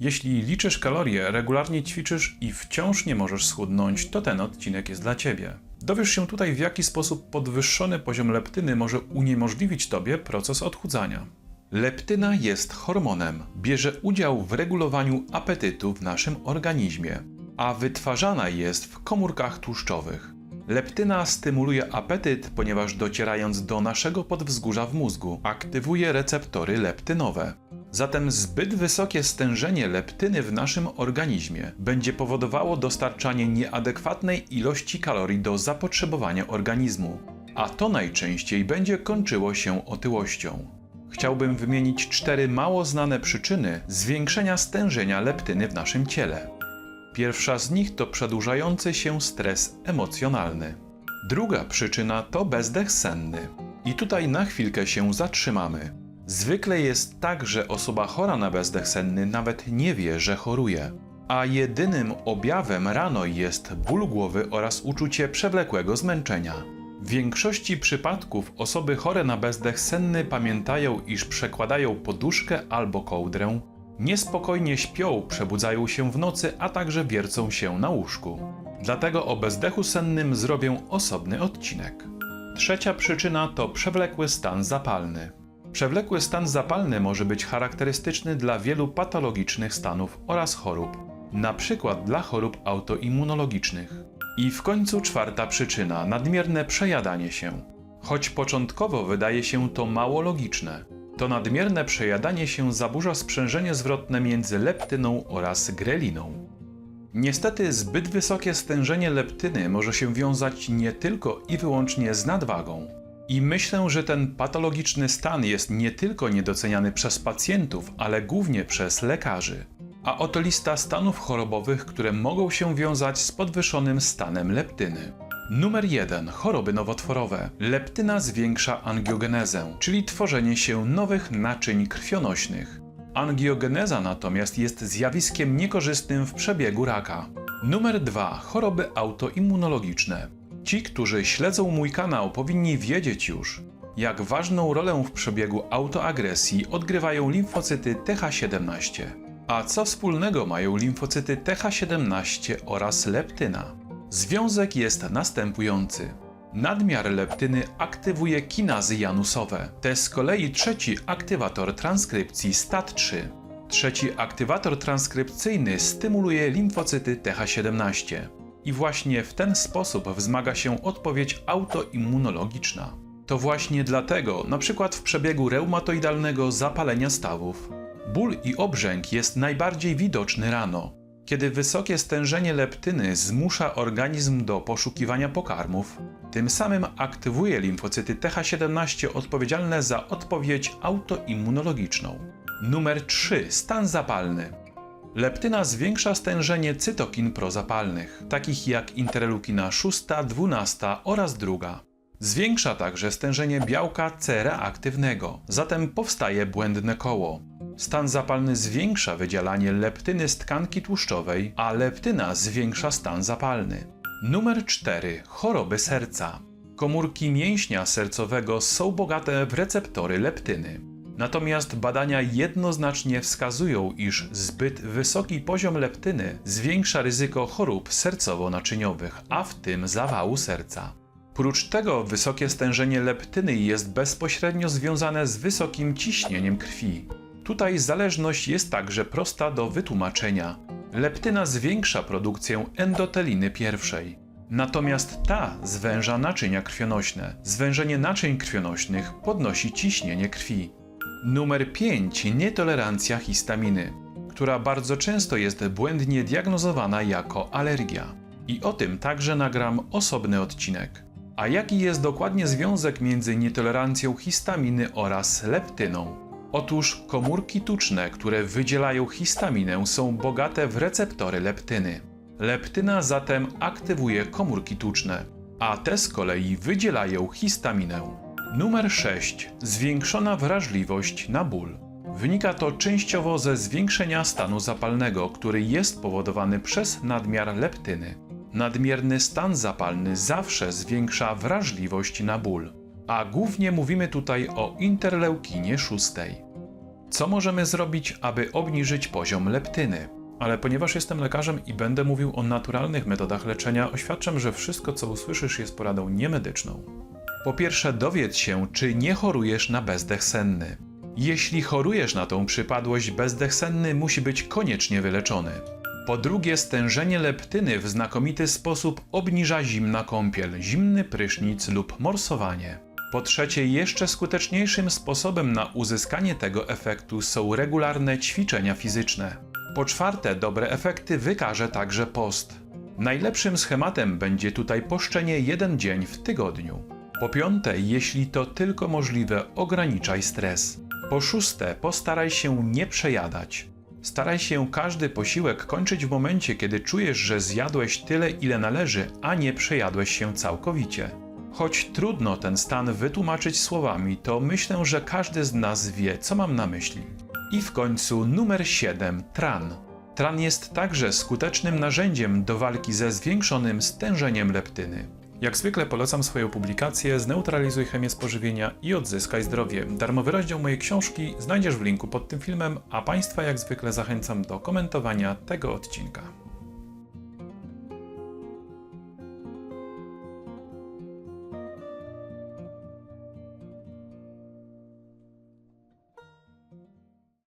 Jeśli liczysz kalorie, regularnie ćwiczysz i wciąż nie możesz schudnąć, to ten odcinek jest dla Ciebie. Dowiesz się tutaj, w jaki sposób podwyższony poziom leptyny może uniemożliwić Tobie proces odchudzania. Leptyna jest hormonem, bierze udział w regulowaniu apetytu w naszym organizmie, a wytwarzana jest w komórkach tłuszczowych. Leptyna stymuluje apetyt, ponieważ docierając do naszego podwzgórza w mózgu, aktywuje receptory leptynowe. Zatem zbyt wysokie stężenie leptyny w naszym organizmie będzie powodowało dostarczanie nieadekwatnej ilości kalorii do zapotrzebowania organizmu, a to najczęściej będzie kończyło się otyłością. Chciałbym wymienić cztery mało znane przyczyny zwiększenia stężenia leptyny w naszym ciele. Pierwsza z nich to przedłużający się stres emocjonalny. Druga przyczyna to bezdech senny. I tutaj na chwilkę się zatrzymamy. Zwykle jest tak, że osoba chora na bezdech senny nawet nie wie, że choruje, a jedynym objawem rano jest ból głowy oraz uczucie przewlekłego zmęczenia. W większości przypadków osoby chore na bezdech senny pamiętają, iż przekładają poduszkę albo kołdrę, niespokojnie śpią, przebudzają się w nocy, a także wiercą się na łóżku. Dlatego o bezdechu sennym zrobię osobny odcinek. Trzecia przyczyna to przewlekły stan zapalny. Przewlekły stan zapalny może być charakterystyczny dla wielu patologicznych stanów oraz chorób, przykład dla chorób autoimmunologicznych. I w końcu czwarta przyczyna nadmierne przejadanie się. Choć początkowo wydaje się to mało logiczne, to nadmierne przejadanie się zaburza sprzężenie zwrotne między leptyną oraz greliną. Niestety zbyt wysokie stężenie leptyny może się wiązać nie tylko i wyłącznie z nadwagą. I myślę, że ten patologiczny stan jest nie tylko niedoceniany przez pacjentów, ale głównie przez lekarzy. A oto lista stanów chorobowych, które mogą się wiązać z podwyższonym stanem leptyny. Numer 1. Choroby nowotworowe. Leptyna zwiększa angiogenezę, czyli tworzenie się nowych naczyń krwionośnych. Angiogeneza natomiast jest zjawiskiem niekorzystnym w przebiegu raka. Numer 2. Choroby autoimmunologiczne. Ci, którzy śledzą mój kanał, powinni wiedzieć już, jak ważną rolę w przebiegu autoagresji odgrywają limfocyty TH17. A co wspólnego mają limfocyty TH17 oraz leptyna? Związek jest następujący. Nadmiar leptyny aktywuje kinazy janusowe. To z kolei trzeci aktywator transkrypcji STAT3. Trzeci aktywator transkrypcyjny stymuluje limfocyty TH17. I właśnie w ten sposób wzmaga się odpowiedź autoimmunologiczna. To właśnie dlatego, na przykład w przebiegu reumatoidalnego zapalenia stawów, ból i obrzęk jest najbardziej widoczny rano, kiedy wysokie stężenie leptyny zmusza organizm do poszukiwania pokarmów, tym samym aktywuje limfocyty TH17 odpowiedzialne za odpowiedź autoimmunologiczną. Numer 3. Stan zapalny. Leptyna zwiększa stężenie cytokin prozapalnych, takich jak interleukina 6, 12 oraz druga. Zwiększa także stężenie białka C reaktywnego, zatem powstaje błędne koło. Stan zapalny zwiększa wydzielanie leptyny z tkanki tłuszczowej, a leptyna zwiększa stan zapalny. Numer 4. Choroby serca. Komórki mięśnia sercowego są bogate w receptory leptyny. Natomiast badania jednoznacznie wskazują, iż zbyt wysoki poziom leptyny zwiększa ryzyko chorób sercowo-naczyniowych, a w tym zawału serca. Prócz tego wysokie stężenie leptyny jest bezpośrednio związane z wysokim ciśnieniem krwi. Tutaj zależność jest także prosta do wytłumaczenia. Leptyna zwiększa produkcję endoteliny pierwszej. Natomiast ta zwęża naczynia krwionośne. Zwężenie naczyń krwionośnych podnosi ciśnienie krwi. Numer 5. Nietolerancja histaminy, która bardzo często jest błędnie diagnozowana jako alergia. I o tym także nagram osobny odcinek. A jaki jest dokładnie związek między nietolerancją histaminy oraz leptyną? Otóż komórki tuczne, które wydzielają histaminę, są bogate w receptory leptyny. Leptyna zatem aktywuje komórki tuczne, a te z kolei wydzielają histaminę. Numer 6. Zwiększona wrażliwość na ból. Wynika to częściowo ze zwiększenia stanu zapalnego, który jest powodowany przez nadmiar leptyny. Nadmierny stan zapalny zawsze zwiększa wrażliwość na ból, a głównie mówimy tutaj o interleukinie 6. Co możemy zrobić, aby obniżyć poziom leptyny? Ale ponieważ jestem lekarzem i będę mówił o naturalnych metodach leczenia, oświadczam, że wszystko, co usłyszysz, jest poradą niemedyczną. Po pierwsze, dowiedz się, czy nie chorujesz na bezdech senny. Jeśli chorujesz na tą przypadłość, bezdech senny musi być koniecznie wyleczony. Po drugie, stężenie leptyny w znakomity sposób obniża zimna kąpiel, zimny prysznic lub morsowanie. Po trzecie, jeszcze skuteczniejszym sposobem na uzyskanie tego efektu są regularne ćwiczenia fizyczne. Po czwarte, dobre efekty wykaże także post. Najlepszym schematem będzie tutaj poszczenie jeden dzień w tygodniu. Po piąte, jeśli to tylko możliwe, ograniczaj stres. Po szóste, postaraj się nie przejadać. Staraj się każdy posiłek kończyć w momencie, kiedy czujesz, że zjadłeś tyle, ile należy, a nie przejadłeś się całkowicie. Choć trudno ten stan wytłumaczyć słowami, to myślę, że każdy z nas wie, co mam na myśli. I w końcu numer 7 tran. Tran jest także skutecznym narzędziem do walki ze zwiększonym stężeniem leptyny. Jak zwykle polecam swoją publikację Zneutralizuj chemię spożywienia i odzyskaj zdrowie. Darmowy rozdział mojej książki znajdziesz w linku pod tym filmem, a Państwa jak zwykle zachęcam do komentowania tego odcinka.